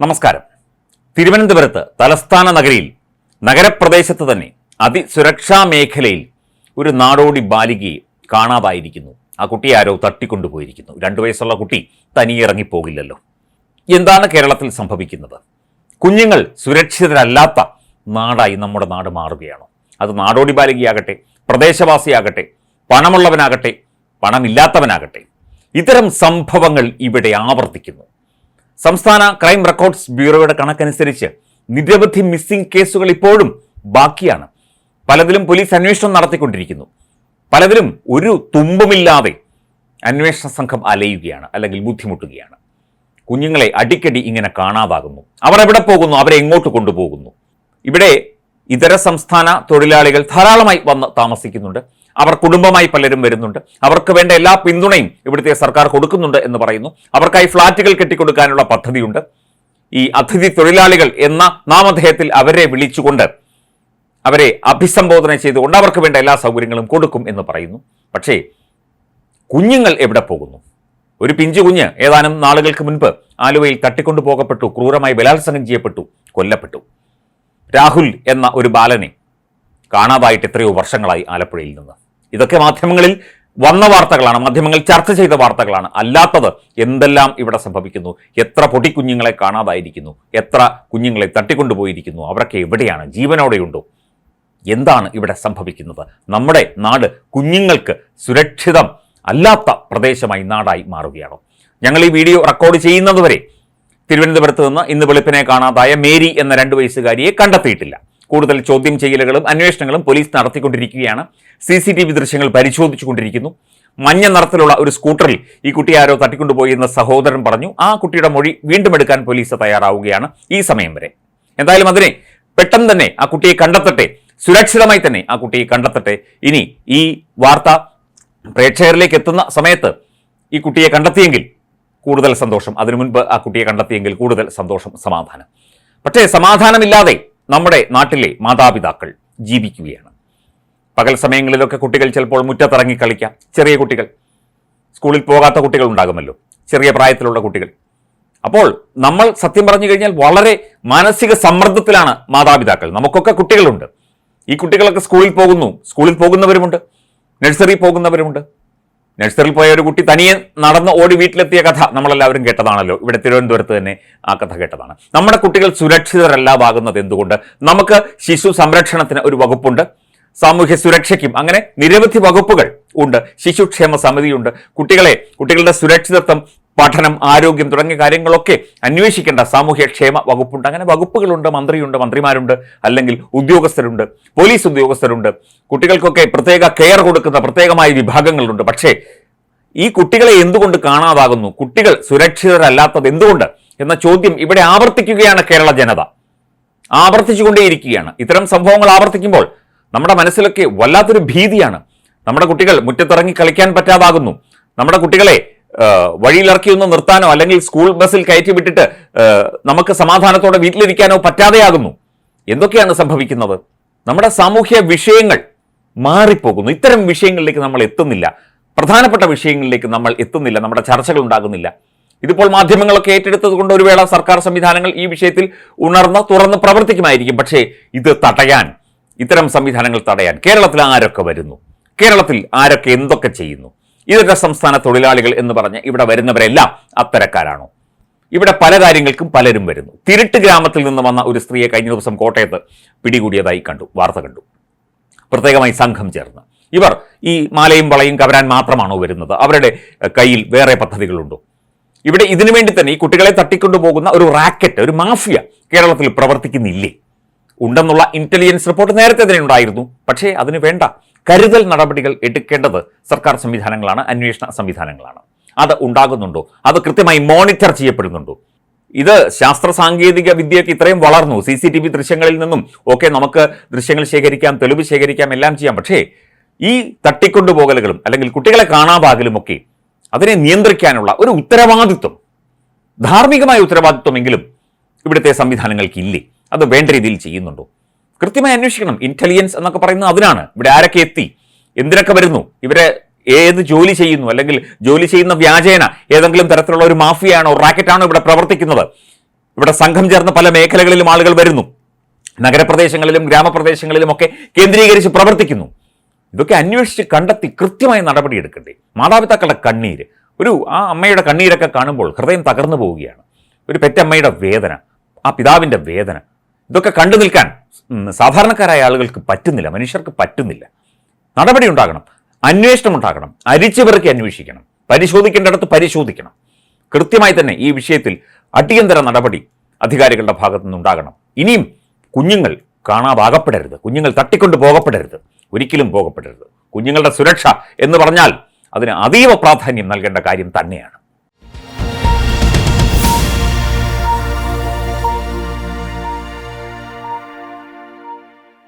നമസ്കാരം. തിരുവനന്തപുരത്ത് തലസ്ഥാന നഗരിയിൽ നഗരപ്രദേശത്ത് തന്നെ അതിസുരക്ഷാ മേഖലയിൽ ഒരു നാടോടി ബാലികയെ കാണാതായിരിക്കുന്നു. ആ കുട്ടി ആരോ തട്ടിക്കൊണ്ടുപോയിരിക്കുന്നു. രണ്ടു വയസ്സുള്ള കുട്ടി തനിയിറങ്ങിപ്പോകില്ലല്ലോ. എന്താണ് കേരളത്തിൽ സംഭവിക്കുന്നത്? കുഞ്ഞുങ്ങൾ സുരക്ഷിതരല്ലാത്ത നാടായി നമ്മുടെ നാട് മാറുകയാണോ. അത് നാടോടി ബാലികയാകട്ടെ പ്രദേശവാസിയാകട്ടെ പണമുള്ളവനാകട്ടെ പണമില്ലാത്തവനാകട്ടെ ഇത്തരം സംഭവങ്ങൾ ഇവിടെ ആവർത്തിക്കുന്നു. സംസ്ഥാന ക്രൈം റെക്കോർഡ്സ് ബ്യൂറോയുടെ കണക്കനുസരിച്ച് നിരവധി മിസ്സിംഗ് കേസുകൾ ഇപ്പോഴും ബാക്കിയാണ്. പലതിലും പോലീസ് അന്വേഷണം നടത്തിക്കൊണ്ടിരിക്കുന്നു. പലതിലും ഒരു തുമ്പുമില്ലാതെ അന്വേഷണ സംഘം അലയുകയാണ് അല്ലെങ്കിൽ ബുദ്ധിമുട്ടുകയാണ്. കുഞ്ഞുങ്ങളെ അടിക്കടി ഇങ്ങനെ കാണാതാകുന്നു. അവർ എവിടെ പോകുന്നു? അവരെ എങ്ങോട്ട് കൊണ്ടുപോകുന്നു? ഇവിടെ ഇതര സംസ്ഥാന തൊഴിലാളികൾ ധാരാളമായി വന്ന് താമസിക്കുന്നുണ്ട്. അവർ കുടുംബമായി പലരും വരുന്നുണ്ട്. അവർക്ക് വേണ്ട എല്ലാ പിന്തുണയും ഇവിടുത്തെ സർക്കാർ കൊടുക്കുന്നുണ്ട് എന്ന് പറയുന്നു. അവർക്കായി ഫ്ളാറ്റുകൾ കെട്ടിക്കൊടുക്കാനുള്ള പദ്ധതിയുണ്ട്. ഈ അതിഥി തൊഴിലാളികൾ എന്ന നാമധേയത്തിൽ അവരെ വിളിച്ചുകൊണ്ട് അവരെ അഭിസംബോധന ചെയ്തുകൊണ്ട് അവർക്ക് വേണ്ട എല്ലാ സൗകര്യങ്ങളും കൊടുക്കും എന്ന് പറയുന്നു. പക്ഷേ കുഞ്ഞുങ്ങൾ എവിടെ പോകുന്നു? ഒരു പിഞ്ചു കുഞ്ഞ് ഏതാനും നാളുകൾക്ക് മുൻപ് ആലുവയിൽ തട്ടിക്കൊണ്ടു പോകപ്പെട്ടു ക്രൂരമായി ബലാത്സംഗം ചെയ്യപ്പെട്ടു കൊല്ലപ്പെട്ടു. രാഹുൽ എന്ന ഒരു ബാലനെ കാണാതായിട്ട് എത്രയോ വർഷങ്ങളായി ആലപ്പുഴയിൽ നിന്ന്. ഇതൊക്കെ മാധ്യമങ്ങളിൽ വന്ന വാർത്തകളാണ് മാധ്യമങ്ങൾ ചർച്ച ചെയ്ത വാർത്തകളാണ്. അല്ലാത്തത് എന്തെല്ലാം ഇവിടെ സംഭവിക്കുന്നു? എത്ര പൊടിക്കുഞ്ഞുങ്ങളെ കാണാതായിരിക്കുന്നു? എത്ര കുഞ്ഞുങ്ങളെ തട്ടിക്കൊണ്ടുപോയിരിക്കുന്നു? അവരൊക്കെ എവിടെയാണ്? ജീവനോടെയുണ്ടോ? എന്താണ് ഇവിടെ സംഭവിക്കുന്നത്? നമ്മുടെ നാട് കുഞ്ഞുങ്ങൾക്ക് സുരക്ഷിതം അല്ലാത്ത പ്രദേശമായി നാടായി മാറുകയാണോ. ഞങ്ങൾ ഈ വീഡിയോ റെക്കോർഡ് ചെയ്യുന്നതുവരെ തിരുവനന്തപുരത്ത് നിന്ന് ഇന്ന് വെളുപ്പിനെ കാണാതായ മേരി എന്ന രണ്ട് വയസ്സുകാരിയെ കണ്ടെത്തിയിട്ടില്ല. കൂടുതൽ ചോദ്യം ചെയ്യലുകളും അന്വേഷണങ്ങളും പോലീസ് നടത്തിക്കൊണ്ടിരിക്കുകയാണ്. സി സി ടി വി ദൃശ്യങ്ങൾ പരിശോധിച്ചുകൊണ്ടിരിക്കുന്നു. മഞ്ഞ നിറത്തിലുള്ള ഒരു സ്കൂട്ടറിൽ ഈ കുട്ടി ആരോ തട്ടിക്കൊണ്ടുപോയി എന്ന് സഹോദരൻ പറഞ്ഞു. ആ കുട്ടിയുടെ മൊഴി വീണ്ടും എടുക്കാൻ പോലീസ് തയ്യാറാവുകയാണ് ഈ സമയം വരെ. എന്തായാലും അതിനെ പെട്ടെന്ന് തന്നെ ആ കുട്ടിയെ കണ്ടെത്തട്ടെ. സുരക്ഷിതമായി തന്നെ ആ കുട്ടിയെ കണ്ടെത്തട്ടെ. ഇനി ഈ വാർത്ത പ്രേക്ഷകരിലേക്ക് എത്തുന്ന സമയത്ത് ഈ കുട്ടിയെ കണ്ടെത്തിയെങ്കിൽ കൂടുതൽ സന്തോഷം. അതിനു മുൻപ് ആ കുട്ടിയെ കണ്ടെത്തിയെങ്കിൽ കൂടുതൽ സന്തോഷം സമാധാനം. പക്ഷേ സമാധാനമില്ലാതെ നമ്മുടെ നാട്ടിലെ മാതാപിതാക്കൾ ജീവിക്കുകയാണ്. പകൽ സമയങ്ങളിലൊക്കെ കുട്ടികൾ ചിലപ്പോൾ മുറ്റത്തിറങ്ങി കളിക്കാം. ചെറിയ കുട്ടികൾ. സ്കൂളിൽ പോകാത്ത കുട്ടികൾ ഉണ്ടാകുമല്ലോ. ചെറിയ പ്രായത്തിലുള്ള കുട്ടികൾ. അപ്പോൾ നമ്മൾ സത്യം പറഞ്ഞു കഴിഞ്ഞാൽ വളരെ മാനസിക സമ്മർദ്ദത്തിലാണ് മാതാപിതാക്കൾ. നമുക്കൊക്കെ കുട്ടികളുണ്ട്. ഈ കുട്ടികളൊക്കെ സ്കൂളിൽ പോകുന്നു. സ്കൂളിൽ പോകുന്നവരുമുണ്ട്. നഴ്സറി പോകുന്നവരുമുണ്ട്. നഴ്സറിയിൽ പോയ ഒരു കുട്ടി തനിയെ നടന്ന് ഓടി വീട്ടിലെത്തിയ കഥ നമ്മളെല്ലാവരും കേട്ടതാണല്ലോ. ഇവിടെ തിരുവനന്തപുരത്ത് തന്നെ ആ കഥ കേട്ടതാണ്. നമ്മുടെ കുട്ടികൾ സുരക്ഷിതരല്ലാതാകുന്നത് എന്തുകൊണ്ട്? നമുക്ക് ശിശു സംരക്ഷണത്തിന് ഒരു വകുപ്പുണ്ട്. സാമൂഹ്യ സുരക്ഷയ്ക്കും അങ്ങനെ നിരവധി വകുപ്പുകൾ ഉണ്ട്. ശിശുക്ഷേമ സമിതിയുണ്ട്. കുട്ടികളെ കുട്ടികളുടെ സുരക്ഷിതത്വം പഠനം ആരോഗ്യം തുടങ്ങിയ കാര്യങ്ങളൊക്കെ അന്വേഷിക്കേണ്ട സാമൂഹ്യക്ഷേമ വകുപ്പുണ്ട്. അങ്ങനെ വകുപ്പുകളുണ്ട് മന്ത്രിയുണ്ട് മന്ത്രിമാരുണ്ട് അല്ലെങ്കിൽ ഉദ്യോഗസ്ഥരുണ്ട് പോലീസ് ഉദ്യോഗസ്ഥരുണ്ട്. കുട്ടികൾക്കൊക്കെ പ്രത്യേക കെയർ കൊടുക്കുന്ന പ്രത്യേകമായ വിഭാഗങ്ങളുണ്ട്. പക്ഷേ ഈ കുട്ടികളെ എന്തുകൊണ്ട് കാണാതാകുന്നു? കുട്ടികൾ സുരക്ഷിതരല്ലാത്തത് എന്തുകൊണ്ട്? എന്ന ചോദ്യം ഇവിടെ ആവർത്തിക്കുകയാണ് കേരള ജനത. ആവർത്തിച്ചുകൊണ്ടേയിരിക്കുകയാണ്. ഇത്തരം സംഭവങ്ങൾ ആവർത്തിക്കുമ്പോൾ നമ്മുടെ മനസ്സിലൊക്കെ വല്ലാത്തൊരു ഭീതിയാണ്. നമ്മുടെ കുട്ടികൾ മുറ്റത്തിറങ്ങി കളിക്കാൻ പറ്റാതാകുന്നു. നമ്മുടെ കുട്ടികളെ ആ, വഴിയിലിറക്കി ഒന്ന് നിർത്താനോ അല്ലെങ്കിൽ സ്കൂൾ ബസ്സിൽ കയറ്റി വിട്ടിട്ട് നമുക്ക് സമാധാനത്തോടെ വീട്ടിലിരിക്കാനോ പറ്റാതെയാകുന്നു. എന്തൊക്കെയാണ് സംഭവിക്കുന്നത്? നമ്മുടെ സാമൂഹ്യ വിഷയങ്ങൾ മാറിപ്പോകുന്നു. ഇത്തരം വിഷയങ്ങളിലേക്ക് നമ്മൾ എത്തുന്നില്ല. പ്രധാനപ്പെട്ട വിഷയങ്ങളിലേക്ക് നമ്മൾ എത്തുന്നില്ല. നമ്മുടെ ചർച്ചകൾ ഉണ്ടാകുന്നില്ല. ഇതിപ്പോൾ മാധ്യമങ്ങളൊക്കെ ഏറ്റെടുത്തത് കൊണ്ട് ഒരു വേള സർക്കാർ സംവിധാനങ്ങൾ ഈ വിഷയത്തിൽ ഉണർന്ന് തുറന്ന് പ്രവർത്തിക്കുമായിരിക്കും. പക്ഷേ ഇത് തടയാൻ ഇത്തരം സംവിധാനങ്ങൾ തടയാൻ കേരളത്തിൽ ആരൊക്കെ വരുന്നു? കേരളത്തിൽ ആരൊക്കെ എന്തൊക്കെ ചെയ്യുന്നു? ഇതര സംസ്ഥാന തൊഴിലാളികൾ എന്ന് പറഞ്ഞ് ഇവിടെ വരുന്നവരെല്ലാം അത്തരക്കാരാണോ? ഇവിടെ പല കാര്യങ്ങൾക്കും പലരും വരുന്നു. തിരുട്ട് ഗ്രാമത്തിൽ നിന്ന് വന്ന ഒരു സ്ത്രീയെ കഴിഞ്ഞ ദിവസം കോട്ടയത്ത് പിടികൂടിയതായി കണ്ടു വാർത്ത കണ്ടു. പ്രത്യേകമായി സംഘം ചേർന്ന്. ഇവർ ഈ മാലയും വളയും കവരാൻ മാത്രമാണോ വരുന്നത്? അവരുടെ കയ്യിൽ വേറെ പദ്ധതികളുണ്ടോ? ഇവിടെ ഇതിനു വേണ്ടി തന്നെ ഈ കുട്ടികളെ തട്ടിക്കൊണ്ടുപോകുന്ന ഒരു റാക്കറ്റ് ഒരു മാഫിയ കേരളത്തിൽ പ്രവർത്തിക്കുന്നില്ലേ? ഉണ്ടെന്നുള്ള ഇന്റലിജൻസ് റിപ്പോർട്ട് നേരത്തെ തന്നെ ഉണ്ടായിരുന്നു. പക്ഷേ അതിന് വേണ്ട കരുതൽ നടപടികൾ എടുക്കേണ്ടത് സർക്കാർ സംവിധാനങ്ങളാണ് അന്വേഷണ സംവിധാനങ്ങളാണ്. അത് ഉണ്ടാകുന്നുണ്ടോ? അത് കൃത്യമായി മോണിറ്റർ ചെയ്യപ്പെടുന്നുണ്ടോ? ഇത് ശാസ്ത്ര സാങ്കേതിക വിദ്യയൊക്കെ ഇത്രയും വളർന്നു. സി സി ടി വി ദൃശ്യങ്ങളിൽ നിന്നും ഒക്കെ നമുക്ക് ദൃശ്യങ്ങൾ ശേഖരിക്കാം തെളിവ് ശേഖരിക്കാം എല്ലാം ചെയ്യാം. പക്ഷേ ഈ തട്ടിക്കൊണ്ടുപോകലുകളും അല്ലെങ്കിൽ കുട്ടികളെ കാണാപാകലുമൊക്കെ അതിനെ നിയന്ത്രിക്കാനുള്ള ഒരു ഉത്തരവാദിത്വം ധാർമ്മികമായ ഉത്തരവാദിത്വമെങ്കിലും ഇവിടുത്തെ സംവിധാനങ്ങൾക്ക് ഇല്ലേ അത് വേണ്ട രീതിയിൽ ചെയ്യുന്നുണ്ടോ? കൃത്യമായി അന്വേഷിക്കണം. ഇന്റലിജൻസ് എന്നൊക്കെ പറയുന്നത് അതിനാണ്. ഇവിടെ ആരൊക്കെ എത്തി? എന്തിനൊക്കെ വരുന്നു? ഇവരെ ഏത് ജോലി ചെയ്യുന്നു? അല്ലെങ്കിൽ ജോലി ചെയ്യുന്ന വ്യാജേന ഏതെങ്കിലും തരത്തിലുള്ള ഒരു മാഫിയാണോ റാക്കറ്റാണോ ഇവിടെ പ്രവർത്തിക്കുന്നത്? ഇവിടെ സംഘം ചേർന്ന പല മേഖലകളിലും ആളുകൾ വരുന്നു. നഗരപ്രദേശങ്ങളിലും ഗ്രാമപ്രദേശങ്ങളിലും ഒക്കെ കേന്ദ്രീകരിച്ച് പ്രവർത്തിക്കുന്നു. ഇതൊക്കെ അന്വേഷിച്ച് കണ്ടെത്തി കൃത്യമായ നടപടിയെടുക്കണ്ടേ. മാതാപിതാക്കളുടെ കണ്ണീര്. ഒരു ആ അമ്മയുടെ കണ്ണീരൊക്കെ കാണുമ്പോൾ ഹൃദയം തകർന്നു പോവുകയാണ്. ഒരു പെറ്റമ്മയുടെ വേദന ആ പിതാവിന്റെ വേദന ഇതൊക്കെ കണ്ടു നിൽക്കാൻ സാധാരണക്കാരായ ആളുകൾക്ക് പറ്റുന്നില്ല മനുഷ്യർക്ക് പറ്റുന്നില്ല. നടപടി ഉണ്ടാകണം അന്വേഷണം ഉണ്ടാകണം അരിച്ചു പെറുക്കി അന്വേഷിക്കണം പരിശോധിക്കേണ്ടടത്ത് പരിശോധിക്കണം. കൃത്യമായി തന്നെ ഈ വിഷയത്തിൽ അടിയന്തര നടപടി അധികാരികളുടെ ഭാഗത്തു നിന്നുണ്ടാകണം ഇനിയും കുഞ്ഞുങ്ങൾ കാണാതാകപ്പെടരുത് കുഞ്ഞുങ്ങൾ തട്ടിക്കൊണ്ട് പോകപ്പെടരുത് ഒരിക്കലും പോകപ്പെടരുത്. കുഞ്ഞുങ്ങളുടെ സുരക്ഷ എന്ന് പറഞ്ഞാൽ അതിന് അതീവ പ്രാധാന്യം നൽകേണ്ട കാര്യം തന്നെയാണ്.